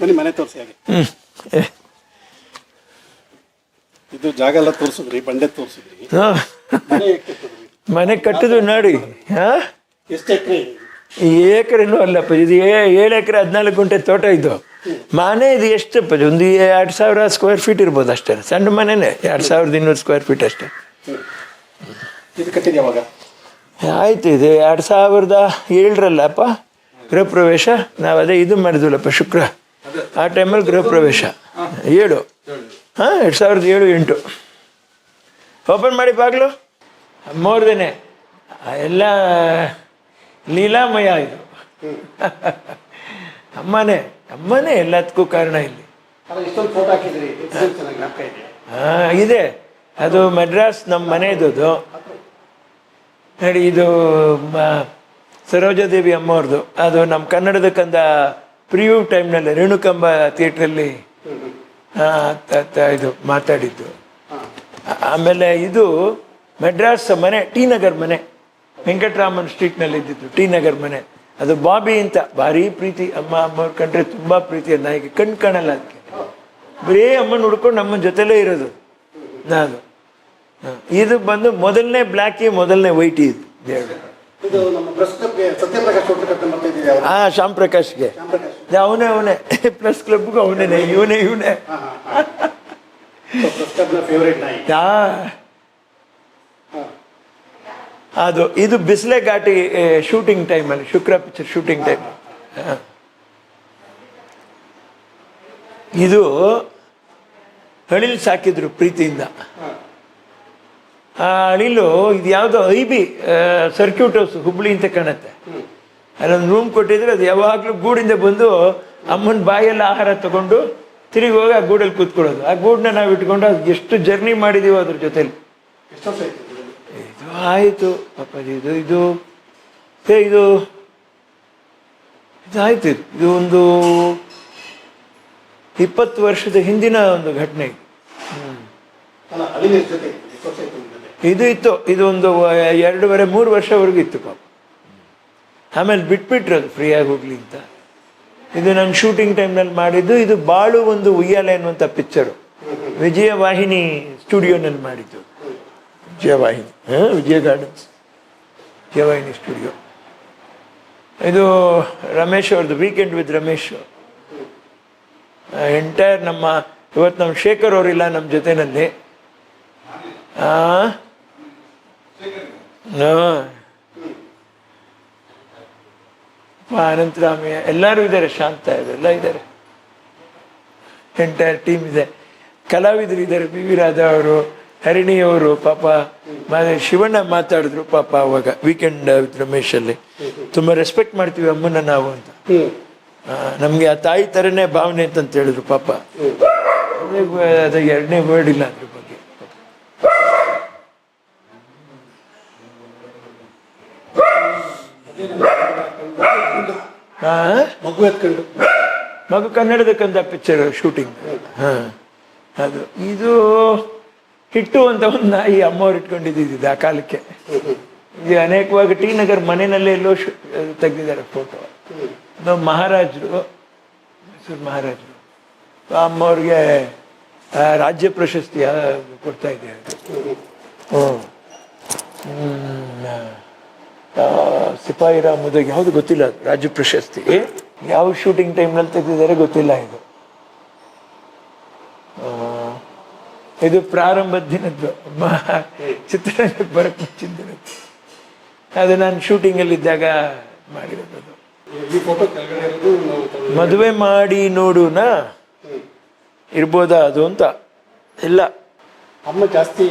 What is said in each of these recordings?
ಬನ್ನಿ ಮನೆ ತೋರಿಸಿ ಹಾಗೆ. ಇದು ಜಾಗ ಎಲ್ಲ ತೋರಿಸಿದ್ರಿ ಬಂಡೆ ತೋರಿಸಿದ್ರಿ. ಹಾ. ಮನೆ ಹೇಗೆ ಕಟ್ಟಿದ್ರಿ? ಮನೆ ಕಟ್ಟಿದ್ವಿ ನೋಡಿ. ಹಾ? ಎಷ್ಟು ಎಕರೆ ಏಕರೇನು ಅಲ್ಲಪ್ಪ ಇದು ಏ- ಏಳು ಎಕರೆ ಹದಿನಾಲ್ಕು ಗುಂಟೆ ತೋಟ ಇದು. ಮನೆ ಇದು ಎಷ್ಟಪ್ಪ ಇದು? ಒಂದು ಎರಡು ಸಾವಿರ ಸ್ಕ್ವೇರ್ ಫೀಟ್ ಇರ್ಬೋದು ಅಷ್ಟೇ. ಸಣ್ಣ ಮನೆನೇ ಎರಡು ಸಾವಿರದ ಇನ್ನೂರು ಸ್ಕ್ವೇರ್ ಫೀಟ್ ಅಷ್ಟೇ. ಇದು ಕಟ್ಟಿದ ಯಾವಾಗ ಆಯ್ತು ಇದು ಎರಡು ಸಾವಿರದ ಏಳರಲ್ಲಪ್ಪ ಗೃಹ ಪ್ರವೇಶ ನಾವು ಅದೇ ಇದು ಮಾಡಿದ್ವಲ್ಲಪ್ಪ ಶುಕ್ರ. ಆ ಟೈಮಲ್ಲಿ ಗೃಹ ಪ್ರವೇಶ ಏಳು. ಹಾಂ ಎರಡು ಸಾವಿರದ ಏಳು ಎಂಟು. ಓಪನ್ ಮಾಡಿ ಬಾಗ್ಲು. ಮೋರ್ದೇನೆ ಎಲ್ಲ ಲೀಲಾಮಯ ಇದು. ಅಮ್ಮನೇ ಅಮ್ಮನೇ ಎಲ್ಲದಕ್ಕೂ ಕಾರಣ ಇಲ್ಲಿ. ಹಾಂ ಇದೆ. ಅದು ಮದ್ರಾಸ್ ನಮ್ಮ ಮನೆಯದು ನೋಡಿ ಇದು ಸರೋಜಾದೇವಿ ಅಮ್ಮವ್ರದ್ದು. ಅದು ನಮ್ಮ ಕನ್ನಡದ ಕಂದ ಪ್ರಿಯೂ ಟೈಮ್ನಲ್ಲಿ ರೇಣುಕಂಬ ಥಿಯೇಟ್ರಲ್ಲಿ ಇದು ಮಾತಾಡಿದ್ದು. ಆಮೇಲೆ ಇದು ಮೆಡ್ರಾಸ್ ಮನೆ ಟಿ ನಗರ್ ಮನೆ ವೆಂಕಟರಾಮನ್ ಸ್ಟ್ರೀಟ್ನಲ್ಲಿ ಇದ್ದಿದ್ದು ಟಿ ನಗರ್ ಮನೆ. ಅದು ಬಾಬಿ ಅಂತ ಭಾರಿ ಪ್ರೀತಿ ಅಮ್ಮ ಅಮ್ಮ ಕಂಡ್ರೆ ತುಂಬಾ ಪ್ರೀತಿ ನಾಯಿಗೆ ಕಣ್ ಕಾಣಲ್ಲ ಅದಕ್ಕೆ. ಬರೀ ಅಮ್ಮನ ಹುಡ್ಕೊಂಡು ನಮ್ಮ ಜೊತೆಲೇ ಇರೋದು ನಾನು. ಇದು ಬಂದು ಮೊದಲನೇ ಬ್ಲ್ಯಾಕಿ ಮೊದಲನೇ ವೈಟಿ ಇದು. ಹಾ ಶ್ಯಾಮ್ ಪ್ರಕಾಶ್ಗೆ. ಪ್ರಕಾಶ್ ಅವನೇ ಅವನೇ. ಪ್ಲಸ್ ಕ್ಲಬ್ಗೂ ಅವನೇ ಇವನೇ ಇವನೇ ಯಾ. ಅದು ಇದು ಬಿಸಿಲೆ ಘಾಟಿ ಶೂಟಿಂಗ್ ಅಲ್ಲಿ ಶುಕ್ರ ಪಿಕ್ಚರ್ ಶೂಟಿಂಗ್ ಟೈಮ್ ಇದು ಹಳಿಲ್ ಸಾಕಿದ್ರು ಪ್ರೀತಿಯಿಂದ. ಆ ಅಳಿಲು ಇದು ಯಾವುದೋ I B circuit house Hubli ಅಂತ ಕಾಣುತ್ತೆ. ಅಲ್ಲೊಂದು ರೂಮ್ ಕೊಟ್ಟಿದ್ರೆ ಅದು ಯಾವಾಗಲೂ ಗೂಡಿಂದ ಬಂದು ಅಮ್ಮನ ಬಾಯಲ್ಲಿ ಆಹಾರ ತಗೊಂಡು ತಿರುಗಿ ಹೋಗಿ ಆ ಗೂಡಲ್ಲಿ ಕೂತ್ಕೊಳ್ಳೋದು. ಆ ಗೂಡನ್ನ ನಾವು ಇಟ್ಕೊಂಡು ಅದು ಎಷ್ಟು ಜರ್ನಿ ಮಾಡಿದೀವೋ ಅದ್ರ ಜೊತೆಲಿ. ಇದು? ಆಯಿತು. ಪಾಪ ಇದು ಇದು. ಇದು ಇದು ಇದು. ಒಂದು ಇಪ್ಪತ್ತು ವರ್ಷದ ಹಿಂದಿನ ಒಂದು ಘಟನೆ. ಇದು ಇತ್ತು. ಇದು ಒಂದು ಎರಡೂವರೆ ಮೂರು ವರ್ಷವರೆಗೂ ಇತ್ತು ಪಾಪ. ಆಮೇಲೆ ಬಿಟ್ಬಿಟ್ರು ಅದು ಫ್ರೀಯಾಗಿ ಹೋಗ್ಲಿ ಅಂತ. ಇದು ನಾನು ಶೂಟಿಂಗ್ ಟೈಮ್ನಲ್ಲಿ ಮಾಡಿದ್ದು, ಇದು ಬಾಳು ಒಂದು ಉಯ್ಯಾಲೆ ಅನ್ನುವಂಥ ಪಿಕ್ಚರು ವಿಜಯವಾಹಿನಿ ಸ್ಟುಡಿಯೋನಲ್ಲಿ ಮಾಡಿದ್ದು. ವಿಜಯವಾಹಿನಿ, ಹಾಂ, ವಿಜಯ ಗಾರ್ಡನ್ಸ್ ವಿಜಯವಾಹಿನಿ ಸ್ಟುಡಿಯೋ ಇದು ರಮೇಶ್ ಅವ್ರದ್ದು ವೀಕೆಂಡ್ ವಿತ್ ರಮೇಶ್. ಎಂಟೈರ್ ನಮ್ಮ, ಇವತ್ತು ನಮ್ಮ ಶೇಖರ್ ಅವರಿಲ್ಲ ನಮ್ಮ ಜೊತೆನಲ್ಲಿ. ಹಾ. ಅನಂತರಾಮಯ್ಯ ಎಲ್ಲರೂ ಇದ್ದಾರೆ, ಶಾಂತ ಎಲ್ಲ ಇದ್ದಾರೆ. ಎಂಟೈರ್ ಟೀಮ್ ಇದೆ. ಕಲಾವಿದರು ಇದ್ದಾರೆ ಬಿ ವಿ ರಾಧಾ ಅವರು, ಹರಿಣಿ ಅವರು, ಪಾಪ ಶಿವಣ್ಣ ಮಾತಾಡಿದ್ರು, ಪಾಪ ಅವಾಗ ವೀಕೆಂಡ್ ವಿತ್ ರಮೇಶ್ ಅಲ್ಲಿ. ತುಂಬಾ ರೆಸ್ಪೆಕ್ಟ್ ಮಾಡ್ತೀವಿ ಅಮ್ಮನ ನಾವು ಅಂತ. ನಮ್ಗೆ ಆ ತಾಯಿ ತರನೇ ಭಾವನೆ ಅಂತ ಹೇಳಿದ್ರು ಪಾಪ. ಅದು ಎರಡನೇ ವರ್ಡ್ ಇಲ್ಲ ಅದ್ರ ಬಗ್ಗೆ ಆ? ಮಗು ಎತ್ಕೊಂಡು. ಮಗು ಕನ್ನಡದ ಕಂದ ಪಿಕ್ಚರ್ ಶೂಟಿಂಗ್ ಹಾ. ಅದು. ಇದು ಹಿಟ್ಟು ಅಂತ ಒಂದು ನಾಯಿ ಅಮ್ಮವ್ರು ಇಟ್ಕೊಂಡಿದ್ದು ಆ ಕಾಲಕ್ಕೆ. ಇದು ಅನೇಕವಾಗಿ ಟಿ ನಗರ್ ಮನೆಯಲ್ಲೇ ಎಲ್ಲೋ ತೆಗೆದಿದ್ದಾರೆ ಫೋಟೋ ನಾವು ಮಹಾರಾಜರು ಮೈಸೂರು ಮಹಾರಾಜರು. ಅಮ್ಮವ್ರಿಗೆ ರಾಜ್ಯ ಪ್ರಶಸ್ತಿ ಕೊಡ್ತಾ ಇದ್ದಾರೆ. ಹ್ಮ್. ಸಿಪಾಯಿ ರಾಮದಾಗ ಯಾವುದು ಗೊತ್ತಿಲ್ಲ ಅದು, ರಾಜ್ಯ ಪ್ರಶಸ್ತಿ ಯಾವ ಶೂಟಿಂಗ್ ಟೈಮ್ನಲ್ಲಿ ತೆಗೆದಿದ್ದಾರೆ ಗೊತ್ತಿಲ್ಲ ಇದು. ಇದು ಪ್ರಾರಂಭದ ದಿನದ್ದು. ಚಿತ್ರರಂಗಕ್ಕೆ ಬರಕ್ ಮುಂಚಿನ ಅದು ನಾನು ಶೂಟಿಂಗಲ್ಲಿ ಇದ್ದಾಗ ಮಾಡಿರೋದು. ಮದುವೆ ಮಾಡಿ ನೋಡೋಣ ಇರ್ಬೋದಾ ಅದು ಅಂತ? ಇಲ್ಲ. ಅಮ್ಮ ಜಾಸ್ತಿ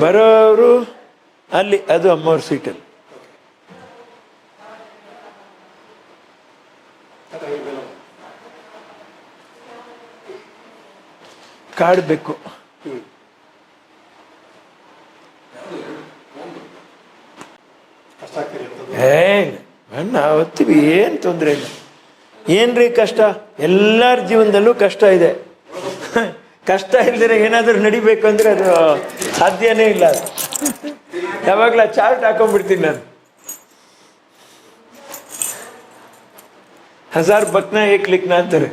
ಬರೋರು ಅಲ್ಲಿ ಅದು ಅಮ್ಮವ್ರ ಸೀಟಲ್ಲಿ. ಕಾಡಬೇಕು ಅಣ್ಣ ಹೊತ್ತೀವಿ ಏನು ತೊಂದರೆ ಇಲ್ಲ. ಏನ್ರಿ ಕಷ್ಟ? ಎಲ್ಲರ ಜೀವನದಲ್ಲೂ ಕಷ್ಟ ಇದೆ. ಕಷ್ಟ ಇಲ್ದಿರ ಏನಾದರೂ ನಡಿಬೇಕು ಅಂದ್ರೆ ಅದು ಸಾಧ್ಯನೇ ಇಲ್ಲ ಯಾವಾಗಲೂ ಚಾರ್ಟ್ ಹಾಕೊಂಡ್ಬಿಡ್ತೀನಿ ನಾನು. ಹಜಾರ್ ಬತ್ನ ಏಕ್ ಲಿಖ್ನಾ ಅಂತಾರೆ